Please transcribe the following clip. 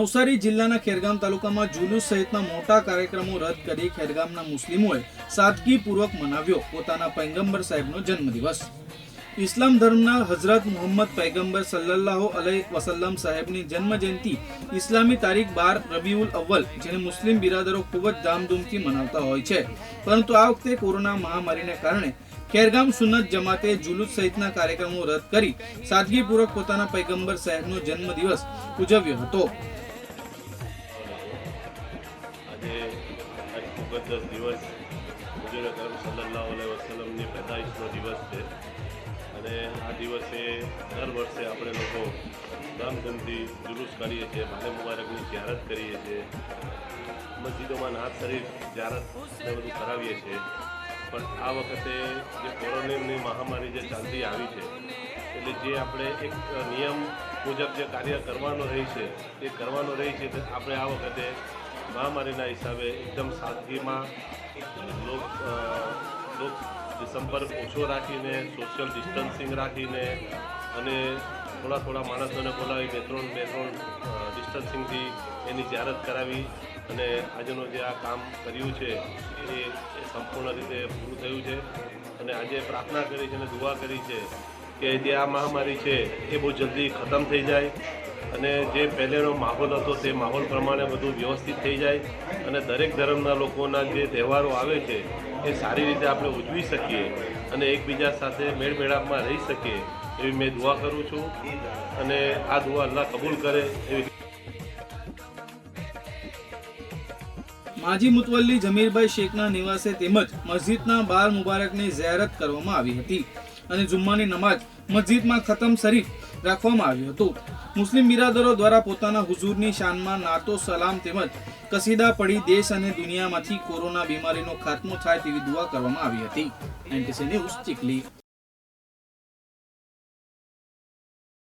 નવસારી જિલ્લાના ખેરગામ તાલુકામાં જુલુસ સહિતના મોટા કાર્યક્રમો રદ કરી ખેરગામના મુસ્લિમોએ સાદગીપૂર્વક મનાવ્યો પોતાના પૈગંબર સાહેબનો જન્મદિવસ. ઇસ્લામ ધર્મના હઝરત મુહમ્મદ પૈગંબર સલ્લલ્લાહુ અલૈહિ વસલ્લમ સાહેબની જન્મજયંતિ ઇસ્લામી તારીખ બાર રબીઉલ અવ્વલ, જેને મુસ્લિમ બિરાદરો ખૂબ જ ધામધૂમથી મનાવતા હોય છે. પરંતુ આ વખતે કોરોના મહામારીને કારણે ખેરગામ સુનત જમાતે જુલુસ સહિતના કાર્યક્રમો રદ કરી સાદગીપૂર્વક પોતાના પૈગંબર સાહેબનો જન્મદિવસ ઉજવ્યો હતો. આજે મુકદ્દસ દિવસ હજુર અકરમ સલ્લાહ વસલમની પેદાઈશનો દિવસ છે. અને આ દિવસે દર વર્ષે આપણે લોકો ધામધૂમથી જુલુસ કાઢીએ છીએ, ભારે મુબારકની જ્યારત કરીએ છીએ. મસ્જિદોમાં નાથ શરીફ જ્યારત બધું કરાવીએ છીએ. પણ આ વખતે જે કોરોનાની મહામારી જે ચાલતી આવી છે, એટલે જે આપણે એક નિયમ મુજબ જે કાર્ય કરવાનો રહી છે એ કરવાનો રહી છે, તો આપણે આ વખતે મહામારીના હિસાબે એકદમ સાદગીમાં લોક લોક સંપર્ક ઓછો રાખીને સોશિયલ ડિસ્ટન્સિંગ રાખીને અને થોડા થોડા માણસોને બોલાવી બે ત્રણ બે ત્રણ ડિસ્ટન્સિંગથી એની જાહેરાત કરાવી અને આજનું જે આ કામ કર્યું છે એ સંપૂર્ણ રીતે પૂરું થયું છે. અને આજે પ્રાર્થના કરી છે અને દુઆ કરી છે કે જે આ મહામારી છે એ બહુ જલ્દી ખતમ થઈ જાય. અને જે પહેલેનો માહોલ હતો તે માહોલ પ્રમાણે બધું વ્યવસ્થિત થઈ જાય અને દરેક ધર્મના લોકોના જે તહેવારો આવે છે એ સારી રીતે આપણે ઉજવી શકીએ અને એકબીજા સાથે મેળમેળાપમાં રહી શકીએ એવી મેં દુઆ કરું છું અને આ દુઆ અલ્લાહ કબૂલ કરે એવી માજી મુતવલ્લી જમીરભાઈ શેખના નિવાસે તેમજ મસ્જિદના બાર મુબારકની જાહેરાત કરવામાં આવી હતી. અને જુમ્માની નમાજ મસ્જિદમાં ખતમ શરીફ રાખવામાં આવ્યું હતું. મુસ્લિમ બિરાદરો દ્વારા પોતાના હુઝુરની શાનમાં નાતો, સલામ તેમજ કસીદા પડી દેશ અને દુનિયામાંથી કોરોના બીમારીનો ખાત્મો થાય તેવી દુઆ કરવામાં આવી હતી. NTC news Chikhli.